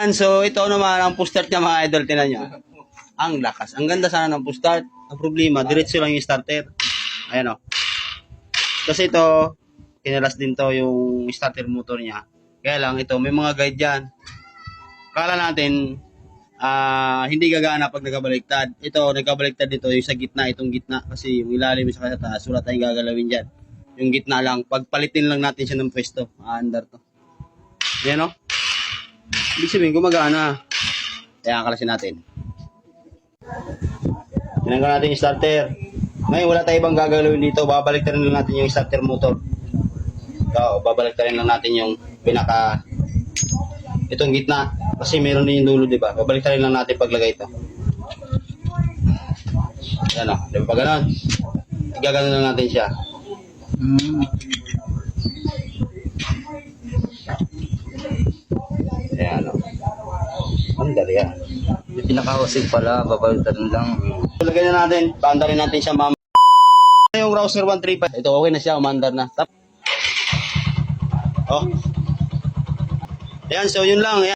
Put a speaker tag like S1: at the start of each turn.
S1: And so, ito naman ang push start niya mga idol, tinan nyo. Ang lakas. Ang ganda sana ng push start. Ang problema, diretso lang yung starter. Ayan o. Kasi ito, kinalas din to yung starter motor niya. Kaya lang ito, may mga guide dyan. Kala natin, ah hindi gagana pag nagabaliktad. Ito, nagabaliktad dito, yung sa gitna, itong gitna. Kasi yung ilalim sa sa taas, wala tayong gagalawin dyan. Yung gitna lang, pagpalitin lang natin siya ng pwesto. Maandar to. Yan o. Ibig sabihin, gumagana. Kaya kalasin natin. Tinanggal natin yung starter. Ngayon, wala tayong ibang gagalawin dito. Babalik na lang natin yung starter motor. Ito, babalik na lang natin yung pinaka itong gitna. Kasi meron din yung dulo, di ba? Babalik na lang natin paglagay ito. Yan o. Di ba ganun? Igaganon lang natin siya.
S2: Mm.
S1: Ayan o. Yan.
S2: Yung pinakahusig pala, babalitan lang.
S1: Lagyan na natin, paandarin natin siya ma'am. Yung Rouser 135, ito okay na siya, umandar na. Tap. Oh. Ayan, so yun lang. Ayan.